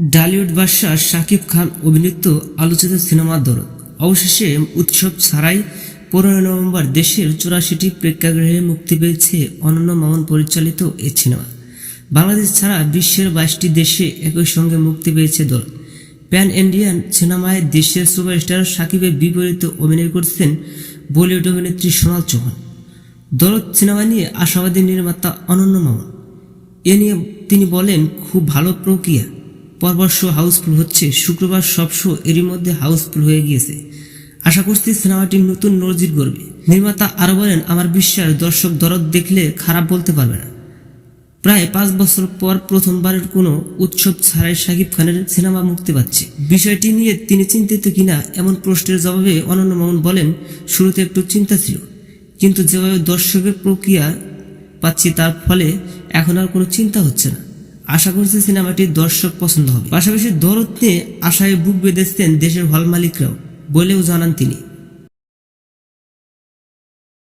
ডালিউড বাদশাহ শাকিব খান অভিনীত আলোচিত সিনেমা দরদ। অবশেষে উৎসব ছাড়াই পনেরো নভেম্বর দেশের চুরাশিটি প্রেক্ষাগৃহে মুক্তি পেয়েছে অনন্য মামুন পরিচালিত এই সিনেমা। বাংলাদেশ ছাড়া বিশ্বের বাইশটি দেশে একই সঙ্গে মুক্তি পেয়েছে দল। প্যান ইন্ডিয়ান সিনেমায় দেশের সুপারস্টার শাকিবের বিপরীতে অভিনয় করছেন বলিউড অভিনেত্রী সোনাল চৌহান। দরদ সিনেমা নিয়ে আশাবাদী নির্মাতা অনন্য মামুন। এ নিয়ে তিনি বলেন, খুব ভালো প্রক্রিয়া। পরপর শো হাউসফুল হচ্ছে। শুক্রবার সব শো এরই মধ্যে হাউসফুল হয়ে গিয়েছে। আশা করছি সিনেমাটি নতুন নজির করবে নির্মাতা আরও বলেন, আমার বিশ্বাস, দর্শক দরদ দেখলে খারাপ বলতে পারবে না। প্রায় পাঁচ বছর পর প্রথমবারের কোনো উৎসব ছাড়াই শাকিব খানের সিনেমা মুক্তি পাচ্ছে। বিষয়টি নিয়ে তিনি চিন্তিত কিনা এমন প্রশ্নের জবাবে অনন্য মামুন বলেন, শুরুতে একটু চিন্তা ছিল। কিন্তু যেভাবে দর্শকের প্রক্রিয়া পাচ্ছি তার ফলে এখন আর কোনো চিন্তা হচ্ছে না। আশা করছি সিনেমাটি দর্শক পছন্দ হবে। পাশাপাশি দরদ নিয়ে আশায় বুক বেঁধেছেন দেশের হল মালিকরাও, বলেও জানান তিনি।